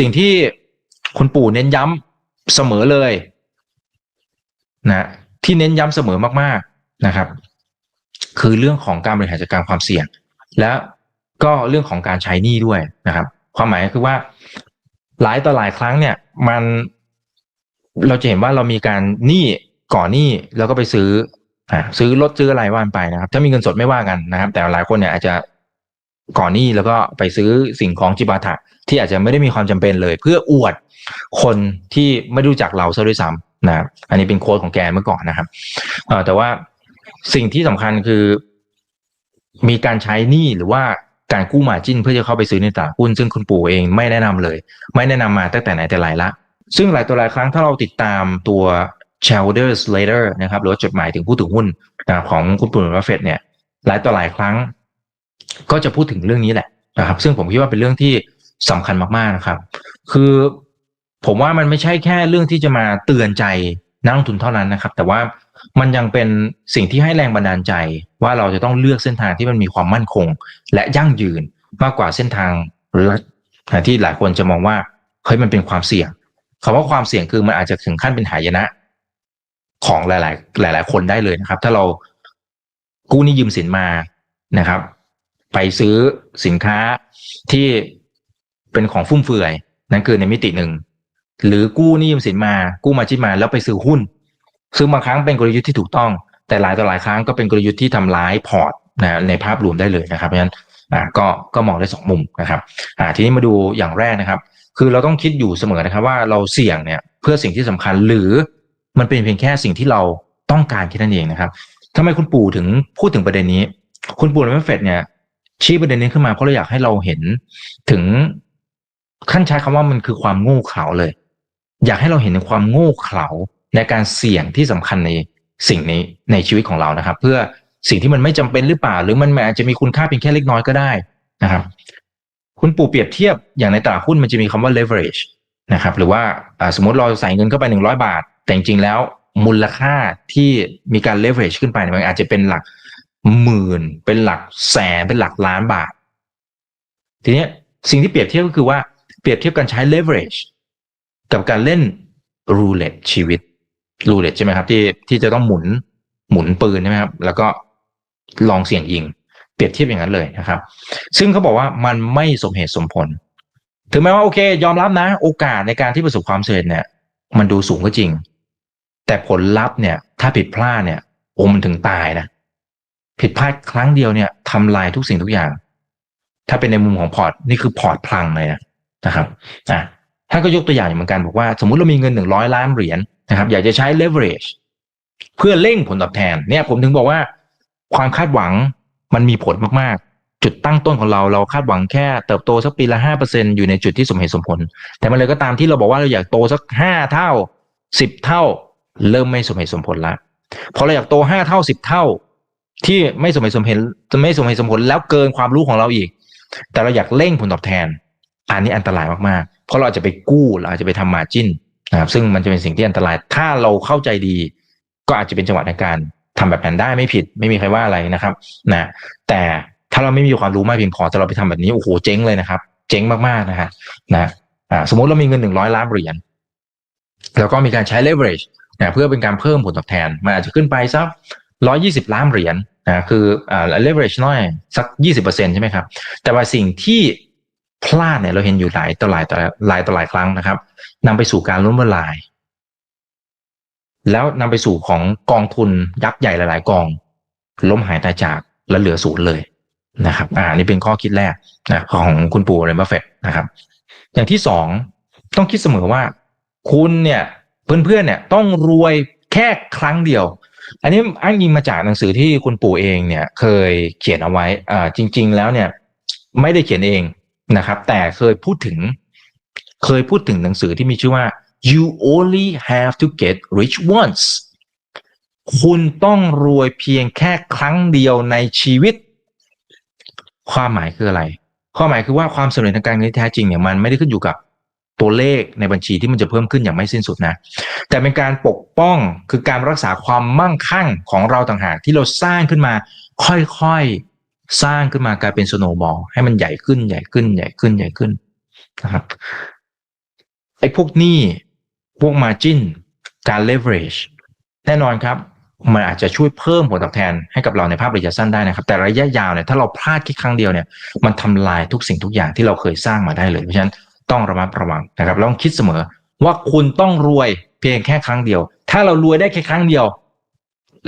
สิ่งที่คุณปู่เน้นย้ำเสมอเลยนะที่เน้นย้ำเสมอมากๆนะครับ คือเรื่องของการบริหารจัดการความเสี่ยง และก็เรื่องของการใช้หนี้ด้วยนะครับ ความหมายก็คือว่าหลายต่อหลายครั้งเนี่ย มันเราจะเห็นว่าเรามีการหนี้ก่อนหนี้แล้วก็ไปซื้อซื้อรถซื้ออะไรว่านไปนะครับ ถ้ามีเงินสดไม่ว่ากันนะครับ แต่หลายคนเนี่ยอาจจะ ก่อนหนี้แล้วก็ไปซื้อสิ่งของจิปาถะที่อาจจะไม่ได้มีความจำเป็นเลย เพื่ออวดคนที่ไม่รู้จักเราซะด้วยซ้ำนะอันนี้เป็นโค้ดของแกเมื่อก่อนนะครับแต่ว่าสิ่งที่สำคัญคือ มีการใช้หนี้หรือว่าการกู้มาจิ้นเพื่อจะเข้าไปซื้อในตลาดหุ้นซึ่งคุณปู่เองไม่แนะนำเลย ไม่แนะนำมาตั้งแต่ไหนแต่ไรละ ซึ่งหลายตัวหลายครั้งถ้าเราติดตามตัว shareholders letter นะครับหรือว่าจดหมายถึงผู้ถือหุ้นของคุณปู่บัฟเฟตเนี่ยหลายต่อหลายครั้ง ก็จะพูดถึงเรื่องนี้แหละนะครับ ซึ่งผมคิดว่าเป็นเรื่องที่สำคัญมากๆนะครับ คือผมว่ามันไม่ใช่แค่เรื่องที่จะมาเตือนใจนักลงทุนเท่านั้นนะครับ แต่ว่ามันยังเป็นสิ่งที่ให้แรงบันดาลใจ ว่าเราจะต้องเลือกเส้นทางที่มันมีความมั่นคง และยั่งยืนมากกว่าเส้นทางหรือที่หลายคนจะมองว่าเฮ้ยมันเป็นความเสี่ยงคำว่าความเสี่ยงคือมันอาจจะถึงขั้นเป็นหายนะ ของหลาย ๆ หลาย ๆ คนได้เลยนะครับ ถ้าเรากู้นี้ยืมสินมานะครับ ไปซื้อสินค้าที่เป็นของฟุ่มเฟือย นั่นคือในมิติหนึ่ง หรือกู้หนี้ยืมสินมา กู้มาจิ้นมาแล้วไปซื้อหุ้น ซึ่งบางครั้งเป็นกลยุทธ์ที่ถูกต้อง แต่หลายต่อหลายครั้งก็เป็นกลยุทธ์ที่ทำร้ายพอร์ตนะในภาพรวมได้เลยนะครับเพราะฉะนั้นอ่าก็ก็มองได้สองมุมนะครับอ่าทีนี้มาดูอย่างแรกนะครับ คือเราต้องคิดอยู่เสมอนะครับว่าเราเสี่ยงเนี่ยเพื่อสิ่งที่สำคัญหรือมันเป็นเพียงแค่สิ่งที่เราต้องการแค่นั้นเองนะครับทำไมคุณปู่ถึงพูดถึงประเด็นนี้ คุณปู่และแม่เฟดเนี่ย ชี้ประเด็นนี้ขึ้นมาเพราะเราอยากให้เราเห็นถึงขั้นใช้คำว่ามันคือความโง่เขลาเลย อยากให้เราเห็นถึงความโง่เขลาในการเสี่ยงที่สำคัญในสิ่งนี้ในชีวิตของเรานะครับ เพื่อสิ่งที่มันไม่จำเป็นหรือเปล่า หรือมันอาจจะมีคุณค่าเพียงแค่เล็กน้อยก็ได้นะครับ คุณปู่เปรียบเทียบอย่างในตลาดหุ้นมันจะมีคำว่า leverage นะครับ หรือว่าสมมติเราใส่เงินเข้าไปหนึ่งร้อยบาท แต่จริงๆแล้วมูลค่าที่มีการ leverage ขึ้นไปมันอาจจะเป็นหลัก หมื่น เป็นหลักแสนเป็นหลักล้านบาท ทีนี้สิ่งที่เปรียบเทียบก็คือว่าเปรียบเทียบการใช้ leverage กับการเล่น roulette ชีวิต roulette ใช่ไหมครับ ที่ที่จะต้องหมุนหมุนปืนใช่ไหมครับ แล้วก็ลองเสี่ยงยิง เปรียบเทียบอย่างนั้นเลยนะครับ ซึ่งเขาบอกว่ามันไม่สมเหตุสมผล ถึงแม้ว่าโอเค ยอมรับนะ โอกาสในการที่ประสบความสำเร็จเนี่ย มันดูสูงก็จริง แต่ผลลัพธ์เนี่ย ถ้าผิดพลาดเนี่ยโอ้มันถึงตายนะ ผิดพลาดครั้งเดียวเนี่ยทำลายทุกสิ่งทุกอย่าง ถ้าเป็นในมุมของพอร์ตนี่คือพอร์ตพลังเลยนะนะครับอะท่านก็ยกตัวอย่างเหมือนกันบอกว่า สมมุติเรามีเงินหนึ่งร้อยล้านเหรียญนะครับ อยากจะใช้ leverage เพื่อเร่งผลตอบแทน เนี่ย ผมถึงบอกว่า ความคาดหวังมันมีผลมากๆ จุดตั้งต้นของเราเราคาดหวังแค่เติบโตสักปีละห้าเปอร์เซ็นอยู่ในจุดที่สมเหตุสมผล แต่มันเลยก็ตามที่เราบอกว่าเราอยากโตสักห้าเท่าสิบเท่า เริ่มไม่สมเหตุสมผลละพอเราอยากโตห้าเท่าสิบเท่า ที่ไม่สมเหตุสมผลจะไม่สมเหตุสมผลแล้วเกินความรู้ของเราอีก แต่เราอยากเร่งผลตอบแทน อันนี้อันตรายมากๆ เพราะเราอาจจะไปกู้เราอาจจะไปทำมาจิ้นนะครับซึ่งมันจะเป็นสิ่งที่อันตราย ถ้าเราเข้าใจดี ก็อาจจะเป็นจังหวะในการทำแบบนั้นได้ไม่ผิด ไม่มีใครว่าอะไรนะครับนะแต่ถ้าเราไม่มีความรู้มากเพียงพอจะเราไปทำแบบนี้โอ้โหเจ๊งเลยนะครับ เจ๊งมากๆนะฮะนะอ่าสมมติเรามีเงินหนึ่งร้อยล้านเหรียญแล้วก็มีการใช้ leverage นะเพื่อเป็นการเพิ่มผลตอบแทน มันอาจจะขึ้นไปสักร้อยี่สิบล้านเหรียญ นะคืออ่า leverage น้อยสักยี่สิบเปอร์เซ็นใช่ไหมครับ แต่ว่าสิ่งที่พลาดเนี่ยเราเห็นอยู่หลายต่อหลายต่อหลายต่อหลายครั้งนะครับนำไปสู่การล้มละลาย แล้วนำไปสู่ของกองทุนยักษ์ใหญ่หลาย ๆ กอง ล้มหายตายจากและเหลือศูนย์เลยนะครับ อ่านี่เป็นข้อคิดแรกนะของคุณปู่เรนบัฟเฟตนะครับ อย่างที่สองต้องคิดเสมอว่า คุณเนี่ยเพื่อนๆเนี่ยต้องรวยแค่ครั้งเดียว อันนี้อ้างอิงมาจากหนังสือที่คุณปู่เองเนี่ย เคยเขียนเอาไว้อ่าจริง ๆ แล้วเนี่ย ไม่ได้เขียนเองนะครับ แต่เคยพูดถึง เคยพูดถึงหนังสือที่มีชื่อว่า you only have to get rich once คุณต้องรวยเพียงแค่ครั้งเดียวในชีวิต ความหมายคืออะไร ความหมายคือว่าความสำเร็จทางการเงินที่แท้จริงเนี่ยมันไม่ได้ขึ้นอยู่กับ ตัวเลขในบัญชีที่มันจะเพิ่มขึ้นอย่างไม่สิ้นสุดนะ แต่เป็นการปกป้องคือการรักษาความมั่งคั่งของเราต่างหากที่เราสร้างขึ้นมา ค่อยๆสร้างขึ้นมากลายเป็นสโนบอลให้มันใหญ่ขึ้นใหญ่ขึ้นใหญ่ขึ้นใหญ่ขึ้นนะครับไอ้พวกหนี้พวก margin การ leverage แน่นอนครับ มันอาจจะช่วยเพิ่มผลตอบแทนให้กับเราในภาพระยะสั้นได้นะครับ แต่ระยะยาวเนี่ยถ้าเราพลาดแค่ครั้งเดียวเนี่ย มันทำลายทุกสิ่งทุกอย่างที่เราเคยสร้างมาได้เลย เพราะฉะนั้น ต้องระมัดระวังนะครับลองคิดเสมอ ว่าคุณต้องรวยเพียงแค่ครั้งเดียว ถ้าเรารวยได้แค่ครั้งเดียว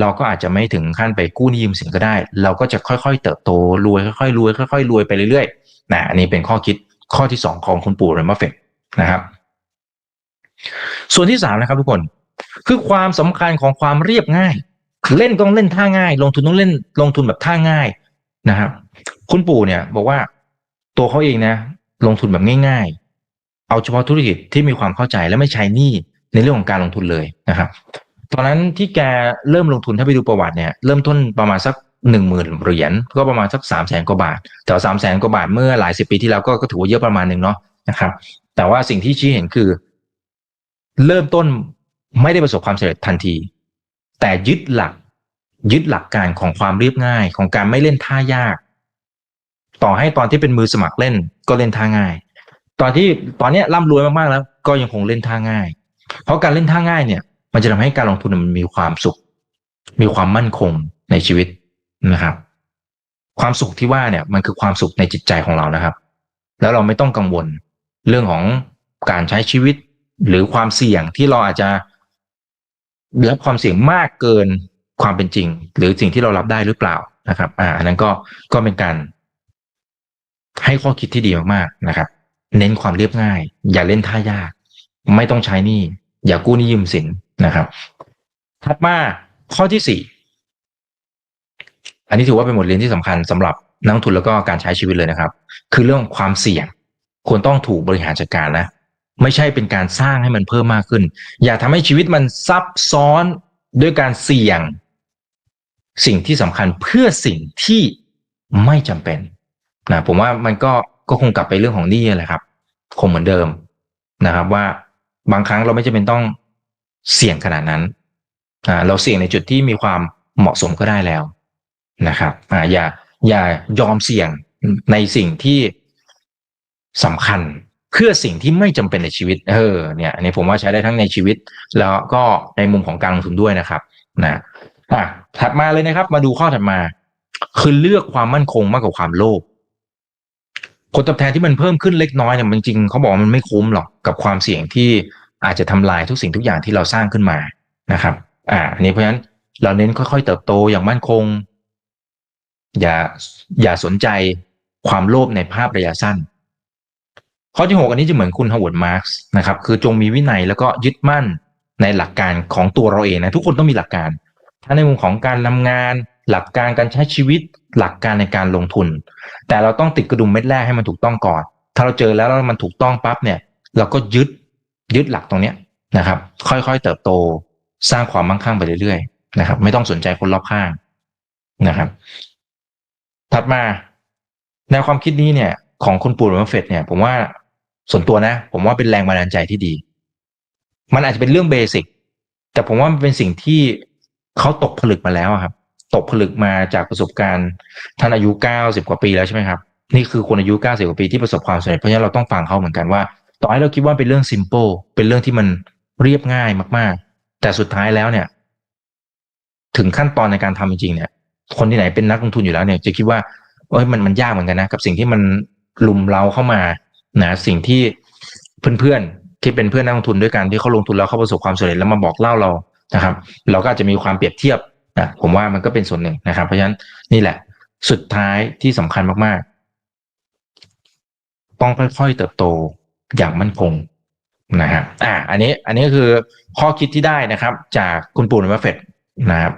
เราก็อาจจะไม่ถึงขั้นไปกู้หนี้ยืมสินก็ได้ เราก็จะค่อยๆ เติบโตรวยค่อยๆรวยค่อยๆรวยไปเรื่อยๆนะอันนี้เป็นข้อคิดข้อที่สองของคุณปู่เรมเฟกนะครับ ส่วนที่สามนะครับทุกคนคือความสำคัญของความเรียบง่าย เล่นต้องเล่นท่าง่าย ลงทุนต้องเล่นลงทุนแบบท่าง่ายนะครับ คุณปู่เนี่ยบอกว่าตัวเขาเองนะ ลงทุนแบบง่าย เอาเฉพาะธุรกิจที่มีความเข้าใจและไม่ใช้หนี้ในเรื่องของการลงทุนเลยนะครับ ตอนนั้นที่แกเริ่มลงทุนถ้าไปดูประวัติเนี่ยเริ่มต้นประมาณสักหนึ่งหมื่นเหรียญก็ประมาณสักสามแสนกว่าบาท แต่สามแสนกว่าบาทเมื่อหลายสิบปีที่แล้วก็ก็ถือว่าเยอะประมาณหนึ่งเนาะนะครับ แต่ว่าสิ่งที่ชี้เห็นคือ เริ่มต้นไม่ได้ประสบความสำเร็จทันที แต่ยึดหลัก ยึดหลักการของความเรียบง่ายของการไม่เล่นท่ายาก ต่อให้ตอนที่เป็นมือสมัครเล่นก็เล่นท่าง่าย ตอนที่ตอนนี้ร่ำรวยมากๆแล้ว ก็ยังคงเล่นท่าง่าย เพราะการเล่นท่าง่ายเนี่ย มันจะทำให้การลงทุนมันมีความสุข มีความมั่นคงในชีวิตนะครับ ความสุขที่ว่าเนี่ย มันคือความสุขในจิตใจของเรานะครับ แล้วเราไม่ต้องกังวลเรื่องของการใช้ชีวิต หรือความเสี่ยงที่เราอาจจะรับความเสี่ยงมากเกินความเป็นจริง หรือสิ่งที่เรารับได้หรือเปล่านะครับ อ่าอันนั้นก็ก็เป็นการให้ข้อคิดที่ดีมากๆนะครับ เน้นความเรียบง่าย อย่าเล่นท่ายาก ไม่ต้องใช้นี้อย่ากู้นี้ยืมสินนะครับถัดมาข้อที่สี่อันนี้ถือว่าเป็นบทเรียนที่สำคัญสำหรับนักทุนแล้วก็การใช้ชีวิตเลยนะครับ คือเรื่องความเสี่ยงควรต้องถูกบริหารจัดการนะไม่ใช่เป็นการสร้างให้มันเพิ่มมากขึ้น อย่าทำให้ชีวิตมันซับซ้อนด้วยการเสี่ยง สิ่งที่สำคัญเพื่อสิ่งที่ไม่จำเป็นนะผมว่ามันก็ ก็คงกลับไปเรื่องของหนี้แหละครับ คงเหมือนเดิมนะครับว่าบางครั้งเราไม่จำเป็นต้องเสี่ยงขนาดนั้นอ่าเราเสี่ยงในจุดที่มีความเหมาะสมก็ได้แล้วนะครับอ่าอย่าอย่ายอมเสี่ยงในสิ่งที่สำคัญเพื่อสิ่งที่ไม่จำเป็นในชีวิต เออเนี่ยอันนี้ผมว่าใช้ได้ทั้งในชีวิต แล้วก็ในมุมของการลงทุนด้วยนะครับนะอะถัดมาเลยนะครับ มาดูข้อถัดมา คือเลือกความมั่นคงมากกว่าความโลภ ผลตอบแทนที่มันเพิ่มขึ้นเล็กน้อยเนี่ยจริงๆเขาบอกมันไม่คุ้มหรอกกับความเสี่ยงที่อาจจะทำลายทุกสิ่งทุกอย่างที่เราสร้างขึ้นมานะครับอ่าอันนี้เพราะฉะนั้นเราเน้นค่อยๆ เติบโตอย่างมั่นคง อย่าอย่าสนใจความโลภในภาพระยะสั้น ข้อที่หกอันนี้จะเหมือนคุณฮาวเวิร์ดมาร์กส์นะครับ คือจงมีวินัยแล้วก็ยึดมั่นในหลักการของตัวเราเองนะทุกคนต้องมีหลักการทั้งในมุมของการทำงาน หลักการการใช้ชีวิตหลักการในการลงทุน แต่เราต้องติดกระดุมเม็ดแรกให้มันถูกต้องก่อน ถ้าเราเจอแล้วแล้วมันถูกต้องปั๊บเนี่ย เราก็ยึดยึดหลักตรงเนี้ยนะครับ ค่อยๆเติบโตสร้างความมั่งคั่งไปเรื่อยๆนะครับ ไม่ต้องสนใจคนรอบข้างนะครับ ถัดมาแนวความคิดนี้เนี่ย ของคุณปู่มาเฟตเนี่ย ผมว่าส่วนตัวนะ ผมว่าเป็นแรงบันดาลใจที่ดี มันอาจจะเป็นเรื่องเบสิกแต่ผมว่ามันเป็นสิ่งที่เขาตกผลึกมาแล้วครับ ตกผลึกมาจากประสบการณ์ท่านอายุเก้าสิบกว่าปีแล้วใช่ไหมครับ นี่คือคนอายุเก้าสิบกว่าปีที่ประสบความสำเร็จเพราะฉะนั้นเราต้องฟังเขาเหมือนกันว่า ต่อให้เราคิดว่าเป็นเรื่องซิมเปิลเป็นเรื่องที่มันเรียบง่ายมาก ๆ แต่สุดท้ายแล้วเนี่ย ถึงขั้นตอนในการทำจริงๆเนี่ย คนที่ไหนเป็นนักลงทุนอยู่แล้วเนี่ย จะคิดว่าเอ้ยมันมันยากเหมือนกันนะกับสิ่งที่มันลุมเราเข้ามานะสิ่งที่เพื่อนๆที่เป็นเพื่อนนักลงทุนด้วยกันที่เขาลงทุนแล้วเขาประสบความสำเร็จแล้วมาบอกเล่าเรานะครับ เราก็อาจจะมีความเปรียบเทียบ นะผมว่ามันก็เป็นส่วนหนึ่งนะครับ เพราะฉะนั้นนี่แหละ สุดท้ายที่สำคัญมากๆ ต้องค่อยๆเติบโตอย่างมั่นคงนะฮะอ่า อันนี้ อันนี้คือข้อคิดที่ได้นะครับ จากคุณปู่นมาเฟตนะครับ